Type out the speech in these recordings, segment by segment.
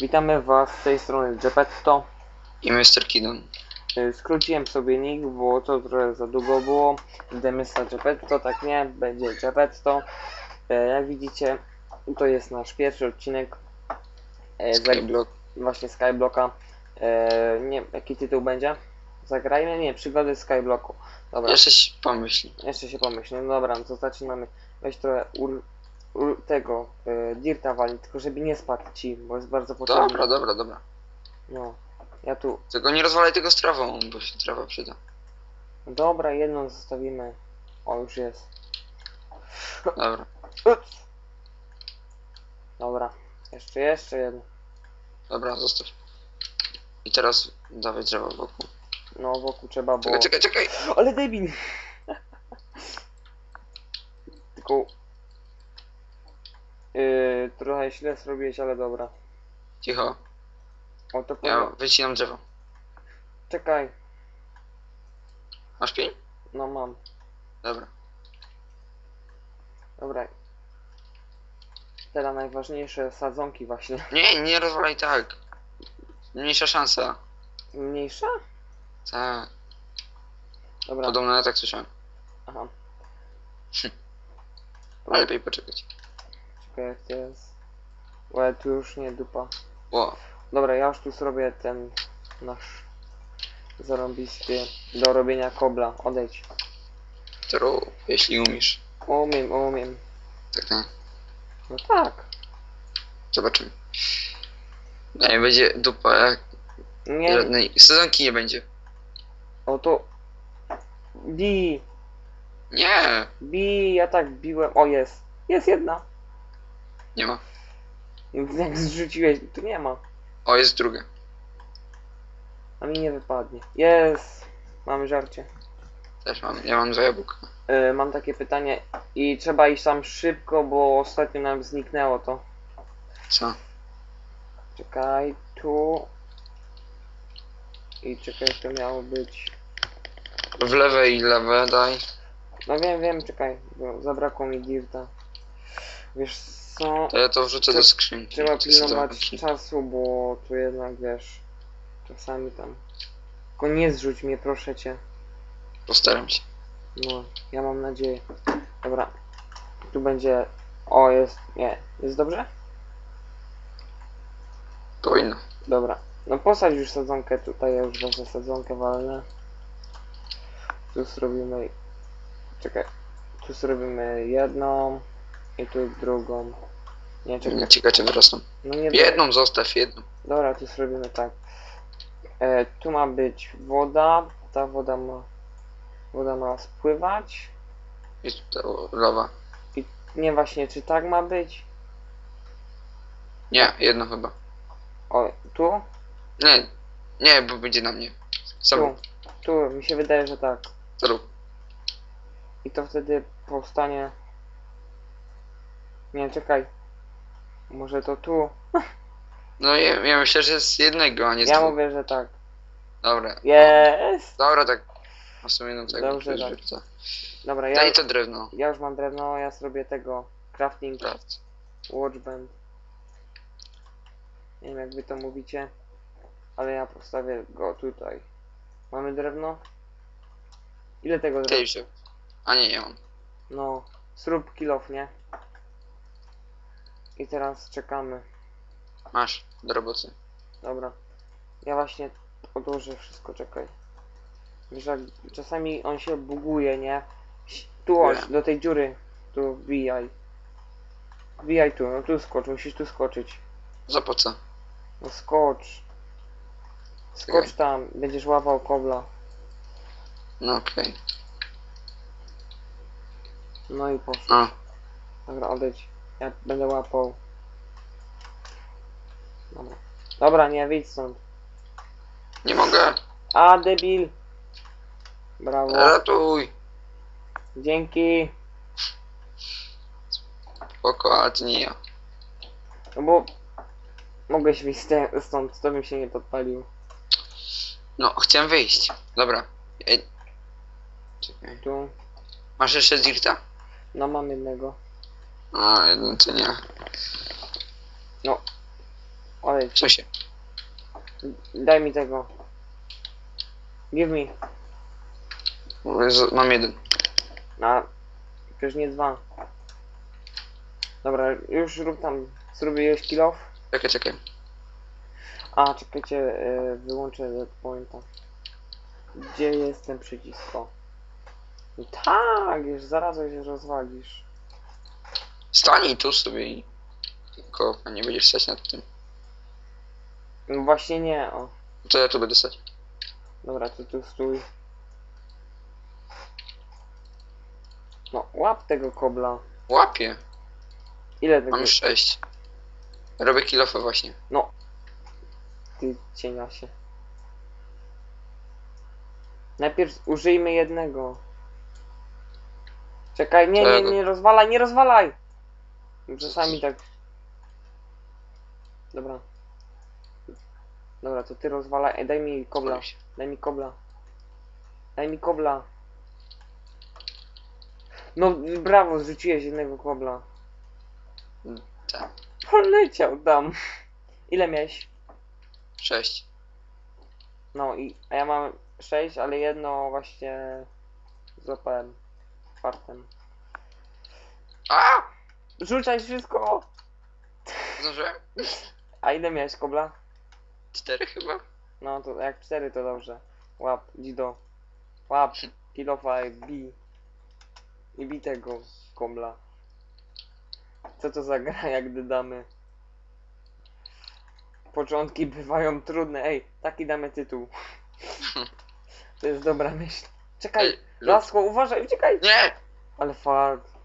Witamy Was z tej strony Gepetto. I Mr. Kidon. Y, Skróciłem sobie nick, bo to trochę za długo było. Demysta Gepetto, tak nie, będzie Gepetto. E, Jak widzicie, to jest nasz pierwszy odcinek. Za- Skyblock. Właśnie Skyblocka. Nie, jaki tytuł będzie? Zagrajmy? Nie, przygody Skyblocku. Dobra. Jeszcze się pomyśl. Jeszcze się pomyśl. No dobra, no to zaczynamy. Weź trochę ur, ur, tego y, dirta wali, tylko żeby nie spadł ci, bo jest bardzo potrzebny. Dobra, dobra, dobra. No. Ja tu. Tylko nie rozwalaj tego z trawą, bo się trawa przyda. Dobra, jedną zostawimy. O, już jest. Dobra. Ups. Dobra. Jeszcze, jeszcze jedno. Dobra, zostaw. I teraz dawaj drzewo wokół. No, wokół trzeba, bo... Czekaj, czekaj, czekaj! Ale debil! Tylko... Trochę źle zrobiłeś, ale dobra. Cicho. O, to Ja powiem. wycinam drzewo. Czekaj. Masz pień? No mam. Dobra. Dobra. Teraz najważniejsze sadzonki właśnie. Nie, nie rozwalaj tak. Mniejsza szansa. Mniejsza? Tak. Dobra. Podobno ja tak słyszałem. Aha. Ale lepiej poczekać. Czekaj jak to jest. Łe, tu już nie dupa. Ło. Dobra, ja już tu zrobię ten nasz zarąbisty do robienia kobla. Odejdź. Tru, jeśli umiesz. Umiem, umiem. Tak, tak. No tak. Zobaczymy. Nie będzie dupa, jak Nie. żadnej sezonki nie będzie. O to. Bi. Nie, Bi, ja tak biłem. O jest. Jest jedna. nie ma. Jak zrzuciłeś, tu nie ma. O, jest druga. A mi nie wypadnie. Jest. Mamy żarcie. Też mam, ja mam dwa jabłka. E, mam takie pytanie i trzeba iść tam szybko, bo ostatnio nam zniknęło to. Co? Czekaj, tu. I czekaj, to miało być. W lewe i lewe daj. No wiem, wiem, czekaj, bo zabrakło mi dirta. Wiesz co, To ja to wrzucę do skrzynki. trzeba pilnować czasu, bo tu jednak wiesz, czasami tam. Tylko nie zrzuć mnie, proszę cię. Postaram się. No, ja mam nadzieję. Dobra, tu będzie. O, jest. Nie, jest dobrze? Powinno. Dobra. No posadź już sadzonkę tutaj, ja już wezmę sadzonkę walnę. Tu zrobimy... Czekaj. Tu zrobimy jedną i tu drugą. Nie, czekaj. Ciekawe czy wyrosną. No nie Jedną zostaw, jedną. Dobra, tu zrobimy tak. E, tu ma być woda. Ta woda ma... Woda ma spływać. I to lawa. Nie właśnie, czy tak ma być? Nie, jedno chyba. O, tu? Nie, nie, bo będzie na mnie. Sam Tu. Tu, mi się wydaje, że tak. rób. I to wtedy powstanie. Nie, czekaj. Może to tu? No ja, ja myślę, że z jednego, a nie z Ja dwóch. mówię, że tak. Dobra. Jest! Dobra, tak. A w sumie no tak. Dobrze, tak. co. Dobra, ja, Daj to drewno. ja już mam drewno, ja zrobię tego. Crafting Sprawdź. Watchband. Nie wiem jak wy to mówicie. Ale ja postawię go tutaj. Mamy drewno? Ile tego Ty drewna? wziął. A nie, ja mam. No, zrób kilof, nie? I teraz czekamy. Masz, do roboty. Dobra. Ja właśnie odłożę wszystko, czekaj. Wiesz, jak czasami on się buguje, nie? Tu Wiem. do tej dziury. Tu wbijaj. Wbijaj tu, no tu skocz, musisz tu skoczyć. Za po co? No skocz. Skocz tam, będziesz łapał kobla. No okej. No i poszło. Dobra, odejdź. Ja będę łapał. Dobra. Dobra, nie, wyjdź stąd. nie mogę. A, debil! Brawo. Ratuj. Dzięki. Spoko, ale to nie ja. No bo mogłeś wyjść ste- stąd, to bym się nie podpalił. No, chciałem wyjść. Dobra. Czekaj. Tu. Masz jeszcze dirta? No mam jednego. A, jeden to nie. leci. Co się? Daj mi tego. Give me. Z- Mam jeden. A, przecież nie dwa. Dobra, już rób tam. Zrobiłeś kill off? Czekaj, czekaj. A, czekajcie, yy, wyłączę pointa. Gdzie jest ten przycisk? O. No tak, już zaraz się rozwalisz. Stań tu sobie i... Tylko nie będziesz stać nad tym. No właśnie nie, o. To ja tu będę stać. Dobra, to tu stój. No, łap tego kobla. Łapię. Ile tego Mam już sześć. Robię kilofę właśnie. ty cienia się? Najpierw użyjmy jednego. Czekaj, nie, nie, nie rozwalaj, nie rozwalaj! Czasami tak. Dobra. Dobra, to ty rozwalaj. Ej, daj mi kobla. Daj mi kobla. Daj mi kobla. No brawo, zrzuciłeś jednego kobla. Tak. Poleciał tam. Ile miałeś? Sześć. No i a ja mam 6, ale jedno właśnie złapałem fartem. A! Rzucaj wszystko! Zdążyłem? A ile miałeś kobla? Cztery chyba? No to jak 4 to dobrze. Łap, Dido. Łap, kilofaj, bi. I bij tego kobla. Co to za gra, jak dodamy? Początki bywają trudne. Ej, taki damy tytuł. To jest dobra myśl. Czekaj, Ej, lasko, uważaj, uciekaj! Nie! Ale fart.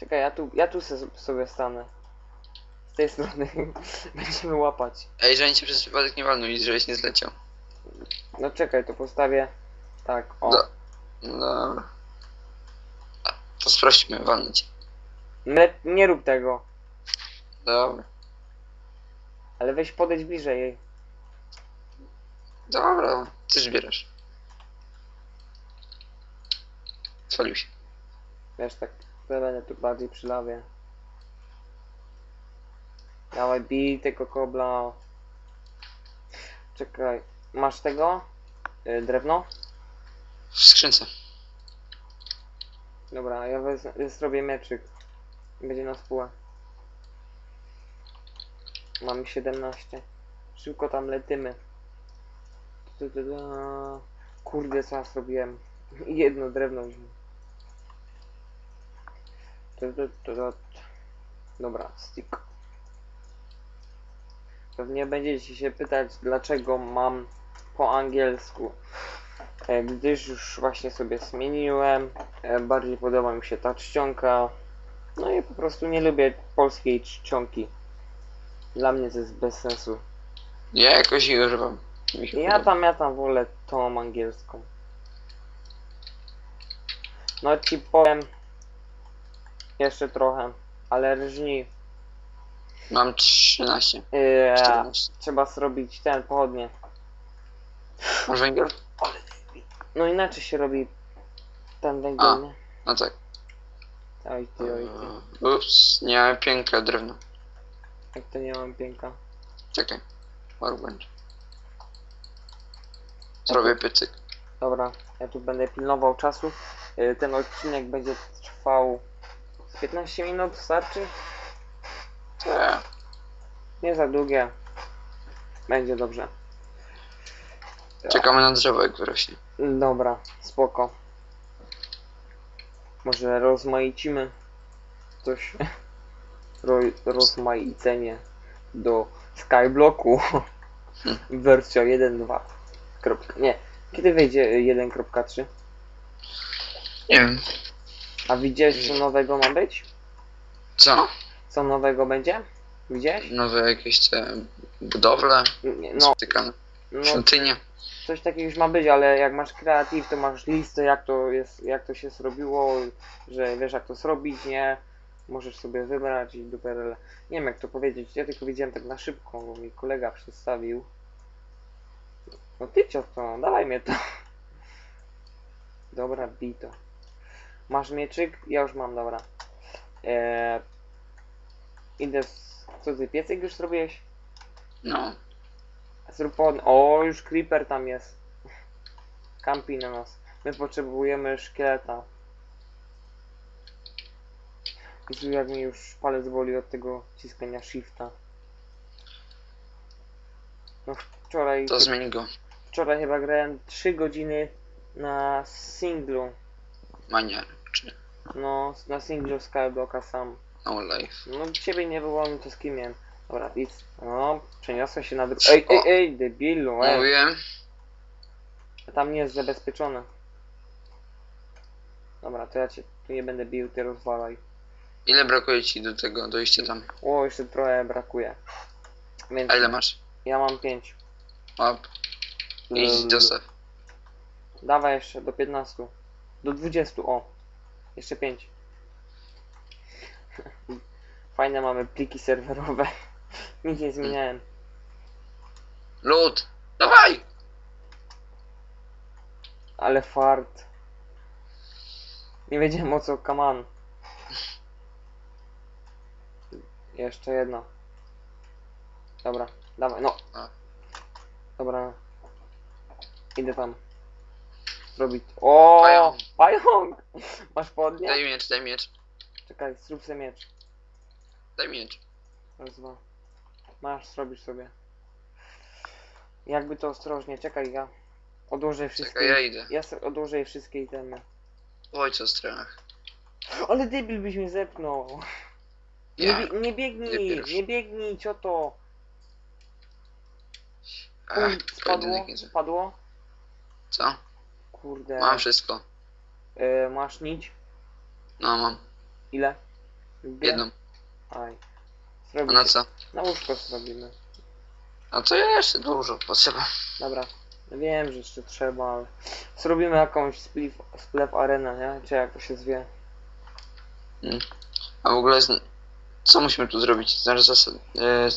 Czekaj, ja tu, ja tu se, sobie stanę. Z tej strony będziemy łapać. Ej, że cię przez przypadek nie walnął i żebyś nie zleciał. No czekaj, to postawię. Tak, o. Do- No. A, To sprawdźmy, walnę cię. Nie, nie rób tego. Dobra. Ale weź podejdź bliżej jej. Dobra, ty zbierasz. Spalił się. Wiesz, tak, ja będę tu bardziej przy lawie. Dawaj, bij tego kobla. Czekaj, masz tego? Y, drewno? W skrzynce. Dobra, ja wez, zrobię mieczyk. Będzie na spółę. Mamy 17. Szybko tam letymy. Kurde, co ja zrobiłem? Jedno drewno wziąłem. Dobra, stick. Pewnie będziecie się pytać, dlaczego mam po angielsku. E, Gdyż już właśnie sobie zmieniłem, e, bardziej podoba mi się ta czcionka. No i po prostu nie lubię polskiej czcionki. Dla mnie to jest bez sensu. Ja jakoś jej używam. Ja tam, ja tam wolę tą angielską. No ci powiem jeszcze trochę, ale rżni. Mam 13. Yy, 14. trzeba zrobić ten pochodnie. Masz węgiel? No inaczej się robi ten A. węgiel, nie? No tak. Oj ty, oj ty. Ups, nie mamy piękne drewno. Jak to nie mam pięka. Czekaj. Workbench. Zrobię pycyk. Dobra, ja tu będę pilnował czasu. Yy, Ten odcinek będzie trwał 15 minut, starczy? Tak. Nie za długie. Będzie dobrze. Czekamy na drzewo jak wyrośnie. Dobra, spoko. Może rozmaicimy coś. Ro, rozmaicenie do Skyblocku. Wersja 1.2. Kropka- Nie. Kiedy wyjdzie y, 1.3? Nie wiem. A widziałeś co nowego ma być? Co? Co nowego będzie? Widziałeś? Nowe jakieś te budowle? No, Spotykane. no Świątynie. coś takiego już ma być, ale jak masz kreatyw, to masz listę jak to jest, jak to się zrobiło, że wiesz jak to zrobić, nie? Możesz sobie wybrać i dopiero. Nie wiem jak to powiedzieć, ja tylko widziałem tak na szybko, bo mi kolega przedstawił. No ty co to, dawaj mnie to. Dobra, bij to. Masz mieczyk? Ja już mam, dobra. Eee, Idę z... Co ty, piecyk już zrobiłeś? No. Zrób pod... O, już creeper tam jest. Kampi na nas. My potrzebujemy szkieleta. Jezu, jak mi już palec boli od tego ciskania shifta. No wczoraj... To zmień go. Wczoraj chyba grałem 3 godziny na singlu. Manier. Czy No, na singlu Skyblocka sam. no life. No ciebie nie było, no to z kim miałem? Dobra, idź. No, przeniosłem się na drugą. Ej, ej, ej, debilu, ej. Mówiłem. Tam nie jest zabezpieczone. Dobra, to ja cię tu nie będę bił, ty rozwalaj. Ile brakuje ci do tego dojścia tam? O, jeszcze trochę brakuje. Więc A ile masz? ja mam 5. Op. Idź dostaw. Dawaj jeszcze do 15. Do 20, o. Jeszcze 5. Fajne mamy pliki serwerowe. Nic nie zmieniałem. Lód. Dawaj! Ale fart. Nie wiedziałem o co kaman. Jeszcze jedno. Dobra, dawaj, no. Dobra. Idę tam. Zrobić. O! Pająk. Pająk! Masz podnie? Daj miecz, daj miecz. Czekaj, zrób sobie miecz. Daj miecz. Raz, dwa. Masz, zrobisz sobie. Jakby to ostrożnie, czekaj, ja odłożę wszystkie. Czekaj, ja idę. Ja se- odłożę wszystkie itemy. Oj, co strach. Ale debil byś mnie zepnął. Nie, Ja. bie- nie biegnij, Nie biegnij, co to? Ach, Uj, spadło, jest. spadło. Co? Kurde. Mam wszystko. E, masz nić? No, mam. Ile? Dwie? Jedną. Aj. A na co? Na łóżko zrobimy. A co jeszcze dużo potrzeba? Dobra. Wiem, że jeszcze trzeba, ale... Zrobimy jakąś spliff, splef arenę, nie? Czy jak to się zwie? A w ogóle z... co musimy tu zrobić? Znaczy zasady. E,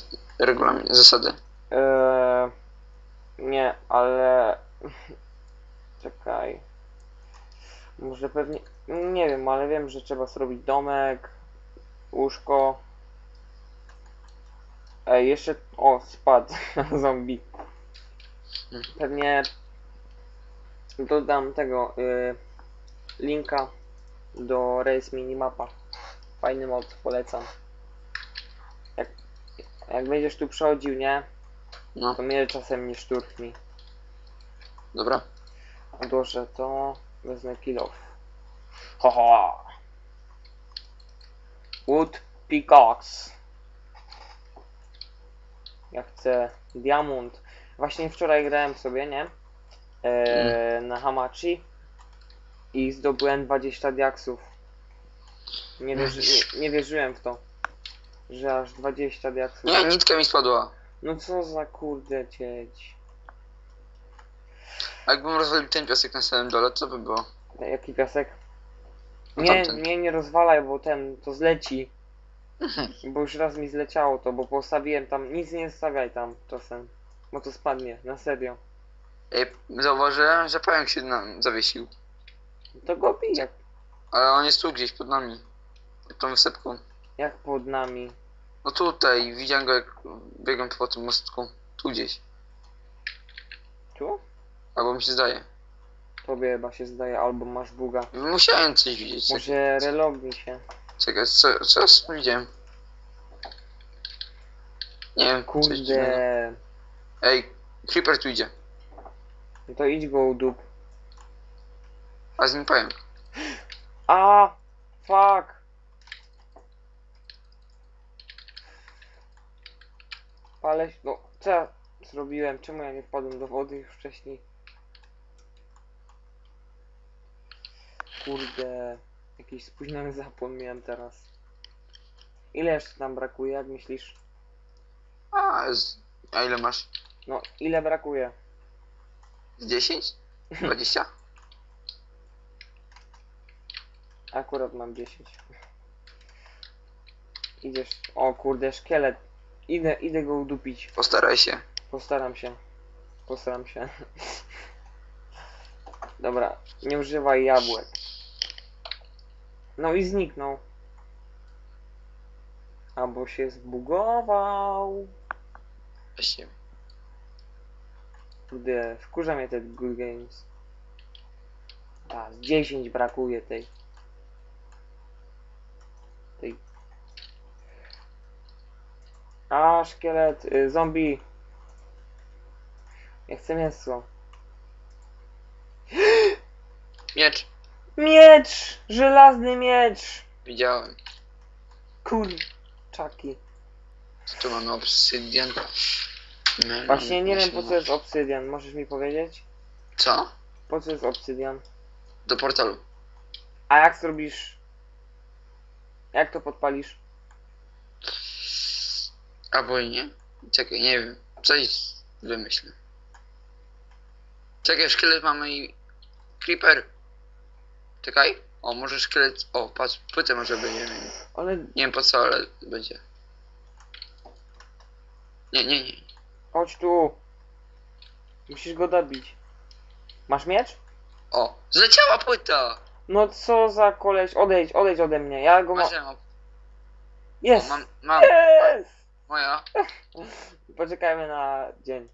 regulamin, zasady. Eee, nie, ale... Czekaj. Może pewnie... Nie wiem, ale wiem, że trzeba zrobić domek, łóżko. Ej, jeszcze... O, spadł zombie. Pewnie dodam tego y, linka do Race Minimapa. Fajny mod, polecam. Jak, jak będziesz tu przechodził, nie? No, To mnie czasem nie szturchni. dobra. Odłożę to, wezmę kill off. Haha! Wood pickaxe. Ja chcę diamont. Właśnie wczoraj grałem sobie, nie? Eee, Na Hamachi i zdobyłem 20 diaksów. Nie, wierzy, nie, nie wierzyłem w to, że aż 20 diaksów. Nie, nitka mi spadła. No co za kurde cieć. A jakbym rozwalił ten piasek na samym dole, co by było? Jaki piasek? No Nie, tamten. nie, nie rozwalaj, bo ten, to zleci. Mhm. Bo już raz mi zleciało to, bo postawiłem tam, nic nie stawiaj tam czasem. Bo to spadnie, na serio. Ej, zauważyłem, że pająk się nam zawiesił. To go bij, jak, Ale on jest tu gdzieś pod nami. Pod tą wysepką. jak pod nami. No tutaj, widziałem go jak biegłem po tym mostku. Tu gdzieś. Tu? Albo mi się zdaje. Tobie chyba się zdaje, albo masz buga. Musiałem coś widzieć. Może relognij się. czekaj co, co widziałem? Nie wiem, coś dziwnego. Kurde. Ej, Creeper tu idzie. No to idź go udup. A z nim pająk. A, fuck. Paleś, no co ja zrobiłem? Czemu ja nie wpadłem do wody już wcześniej? Kurde, jakiś spóźniony zapłon miałem teraz. Ile jeszcze nam brakuje, jak myślisz? A, jest... A ile masz? No, ile brakuje? Z 10? 20? Akurat mam 10. Idziesz. O kurde, szkielet. Idę, idę go udupić. Postaraj się. Postaram się. Postaram się. Dobra, nie używaj jabłek. No i zniknął. Albo się zbugował. Właśnie. Kurde, wkurza mnie ten Good Games. A, z 10 brakuje tej. Tej. A, szkielet, y, zombie. Ja chcę mięso. Miecz. Miecz! Żelazny miecz! Widziałem. Kurczaki. Tu mamy? Obsydian. Właśnie nie wiem po co jest obsydian, możesz mi powiedzieć? Co? Po co jest obsydian? Do portalu. A jak zrobisz? Jak to podpalisz? Albo i nie? Czekaj, nie wiem. Coś wymyślę. Czekaj, szkielet mamy i... Creeper. Czekaj. O, może szkielet... O, patrz, płytę może będziemy mieli. Ale Nie wiem po co, ale będzie. Nie, nie, nie. chodź tu. Musisz go dobić. Masz miecz? O, zleciała płyta! No co za koleś, odejdź, odejdź ode mnie. Ja go mam. Masz, Jest! mam, mam. Jest! Moja. Poczekajmy na dzień.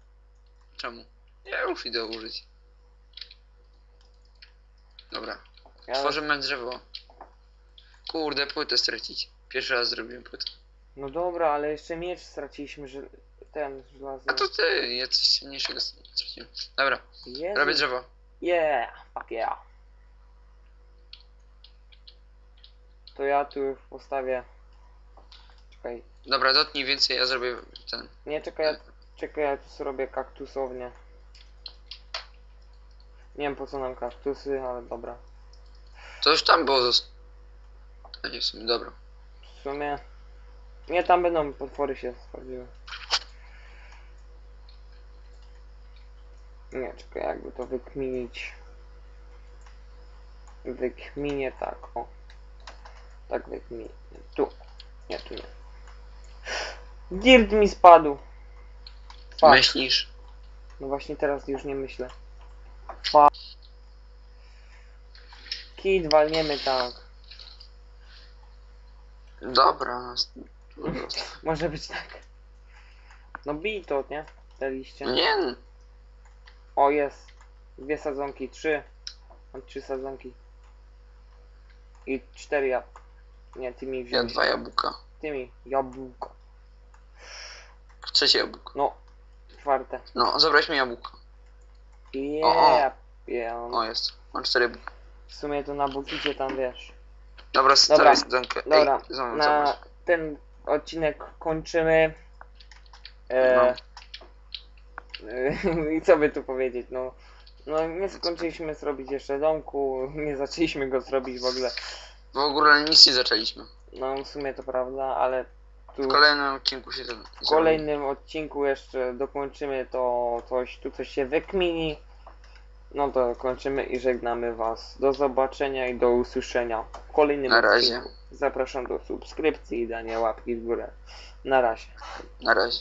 Czemu? Ja już idę użyć. Dobra. Ja... Tworzymy drzewo. Kurde, płytę stracić. Pierwszy raz zrobiłem płytę. No dobra, ale jeszcze miecz straciliśmy, że ten żelazny. A to ty, ja coś silniejszego straciłem. Dobra, Jezu. robię drzewo. Yeah, fuck yeah. To ja tu postawię. Czekaj. Dobra, dotknij więcej, ja zrobię ten. Nie, czekaj, ja, czekaj, ja tu zrobię kaktusownię. Nie wiem po co nam kaktusy, ale dobra. To już tam było zos... A nie w sumie, dobra. W sumie... Nie, tam będą potwory się sprawdziły. Nie, czekaj, jakby to wykminić. Wykminię tak, o. Tak wykminię. Tu. Nie, tu nie. Dirt mi spadł. Fuck. Myślisz? No właśnie teraz już nie myślę. Fuck. Kit walniemy tak. Dobra. Może być tak. No bij to, nie? Te liście. Nie, no. O, jest. Dwie sadzonki, trzy. Mam trzy sadzonki. I cztery jabłka. Nie, ty mi ja wziąłeś. dwa jabłka. Ty mi. Jabłko. Trzecie jabłko. No. Czwarte. No, zabrałeś mi jabłko. Yeah. yeah. O, jest. Mam cztery jabłka. W sumie to na bukicie tam wiesz. Dobra, stawiaj. Dobra, Ej, zobacz, Na zobacz. ten odcinek kończymy. E, I co by tu powiedzieć, no. No nie skończyliśmy zrobić jeszcze domku, nie zaczęliśmy go zrobić w ogóle. W ogóle nic nie zaczęliśmy. No w sumie to prawda, ale tu W kolejnym odcinku się ten w kolejnym odcinku jeszcze dokończymy to coś, tu coś się wykmini. No to kończymy i żegnamy was. Do zobaczenia i do usłyszenia w kolejnym Na razie. odcinku. Zapraszam do subskrypcji i dania łapki w górę. Na razie. Na razie.